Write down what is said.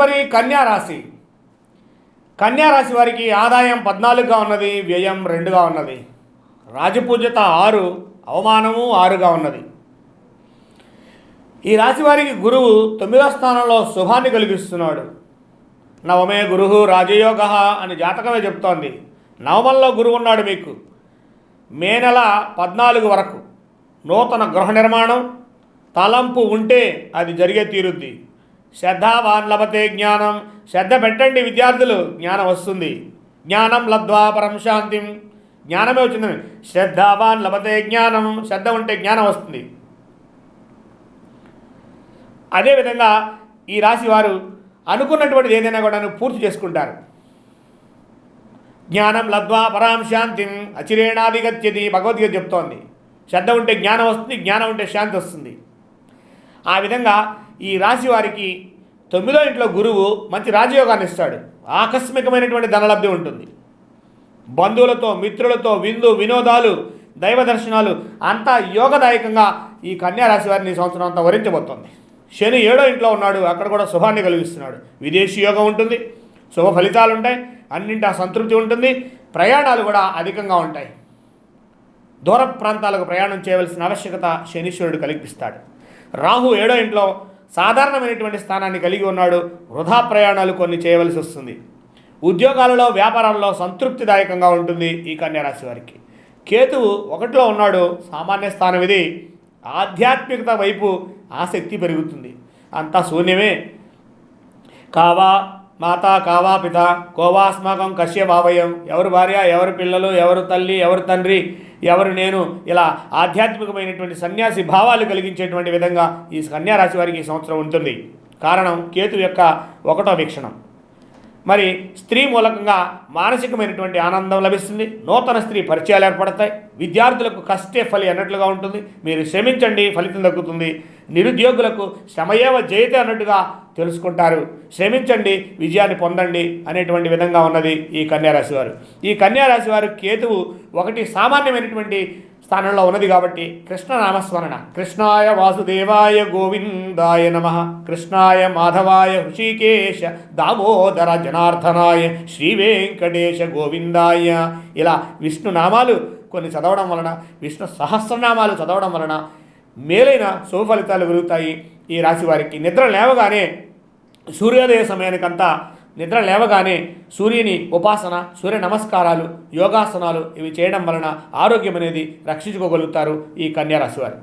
మరి కన్యారాశి కన్యారాశి వారికి ఆదాయం పద్నాలుగుగా ఉన్నది వ్యయం రెండుగా ఉన్నది. రాజపూజ్యత ఆరు అవమానము ఆరుగా ఉన్నది. ఈ రాశి వారికి గురువు తొమ్మిదో స్థానంలో శుభాన్ని కలిగిస్తున్నాడు. నవమే గురువు రాజయోగ అని జాతకమే చెప్తోంది. నవమంలో గురువు ఉన్నాడు మీకు. మే నెల పద్నాలుగు వరకు నూతన గృహ నిర్మాణం తలంపు ఉంటే అది జరిగే తీరుద్ది. శ్రద్ధావాన్ లభతే జ్ఞానం. శ్రద్ధ పెట్టండి విద్యార్థులు. జ్ఞానం వస్తుంది. జ్ఞానం లబ్ధ్వా పరం శాంతిం. జ్ఞానమే వచ్చింది. శ్రద్ధావాన్ లభతే జ్ఞానం. శ్రద్ధ ఉంటే జ్ఞానం వస్తుంది. అదేవిధంగా ఈ రాశి వారు అనుకున్నటువంటిది ఏదైనా కూడా పూర్తి చేసుకుంటారు. జ్ఞానం లబ్ధ్వా పరాం శాంతిం. అచిరేణాధిగత్యది భగవద్గీత చెప్తోంది. శ్రద్ధ ఉంటే జ్ఞానం వస్తుంది. జ్ఞానం ఉంటే శాంతి వస్తుంది. ఆ విధంగా ఈ రాశి వారికి తొమ్మిదో ఇంట్లో గురువు మంచి రాజయోగాన్ని ఇస్తాడు. ఆకస్మికమైనటువంటి ధనలబ్ధి ఉంటుంది. బంధువులతో మిత్రులతో విందు వినోదాలు దైవ దర్శనాలు అంతా యోగదాయకంగా ఈ కన్యారాశి వారిని ఈ సంవత్సరం అంతా వరించబోతోంది. శని ఏడో ఇంట్లో ఉన్నాడు అక్కడ కూడా శుభాన్ని కలిగిస్తున్నాడు. విదేశీ యోగం ఉంటుంది శుభ ఫలితాలు ఉంటాయి అన్నింటి సంతృప్తి ఉంటుంది ప్రయాణాలు కూడా అధికంగా ఉంటాయి. దూర ప్రాంతాలకు ప్రయాణం చేయవలసిన ఆవశ్యకత శనీశ్వరుడు కల్పిస్తాడు. రాహు ఏడో ఇంట్లో సాధారణమైనటువంటి స్థానాన్ని కలిగి ఉన్నాడు వృధా ప్రయాణాలు కొన్ని చేయవలసి వస్తుంది. ఉద్యోగాలలో వ్యాపారాల్లో సంతృప్తిదాయకంగా ఉంటుంది ఈ కన్యారాశి వారికి. కేతువు ఒకటిలో ఉన్నాడు సామాన్య స్థానం ఇది ఆధ్యాత్మికత వైపు ఆసక్తి పెరుగుతుంది. అంతా శూన్యమే. కావా మాతా కావా పిత కోవాస్మాకం కశ్య భావయం ఎవరు భార్య ఎవరు పిల్లలు ఎవరు తల్లి ఎవరు తండ్రి ఎవరు నేను ఇలా ఆధ్యాత్మికమైనటువంటి సన్యాసి భావాలు కలిగించేటువంటి విధంగా ఈ కన్యారాశి వారికి ఈ సంవత్సరం ఉంటుంది. కారణం కేతు యొక్క ఒకటో వీక్షణం. మరి స్త్రీ మూలకంగా మానసికమైనటువంటి ఆనందం లభిస్తుంది. నూతన స్త్రీ పరిచయాలు ఏర్పడతాయి. విద్యార్థులకు కష్టే ఫలి అన్నట్లుగా ఉంటుంది. మీరు శ్రమించండి ఫలితం దక్కుతుంది. నిరుద్యోగులకు శ్రమయేవ జయతే అన్నట్టుగా తెలుసుకుంటారు. శ్రమించండి విజయాన్ని పొందండి అనేటువంటి విధంగా ఉన్నది ఈ కన్యారాశి వారు. ఈ కన్యారాశి వారు కేతువు ఒకటి సామాన్యమైనటువంటి స్థానంలో ఉన్నది కాబట్టి కృష్ణ నామస్మరణ కృష్ణాయ వాసుదేవాయ గోవిందాయ నమ. కృష్ణాయ మాధవాయ హృషికేశ దామోదర జనార్దనాయ శ్రీ వెంకటేశ గోవిందాయ. ఇలా విష్ణు నామాలు కొన్ని చదవడం వలన విష్ణు సహస్రనామాలు చదవడం వలన మేలైన సుఫలితాలు కలుగుతాయి. ఈ రాశి వారికి నిద్ర లేవగానే సూర్యోదయ సమయానికంతా నిద్ర లేవగానే సూర్యుని ఉపాసన సూర్య నమస్కారాలు యోగాసనాలు ఇవి చేయడం వలన ఆరోగ్యం అనేది రక్షించుకోగలుగుతారు ఈ కన్యా వారు.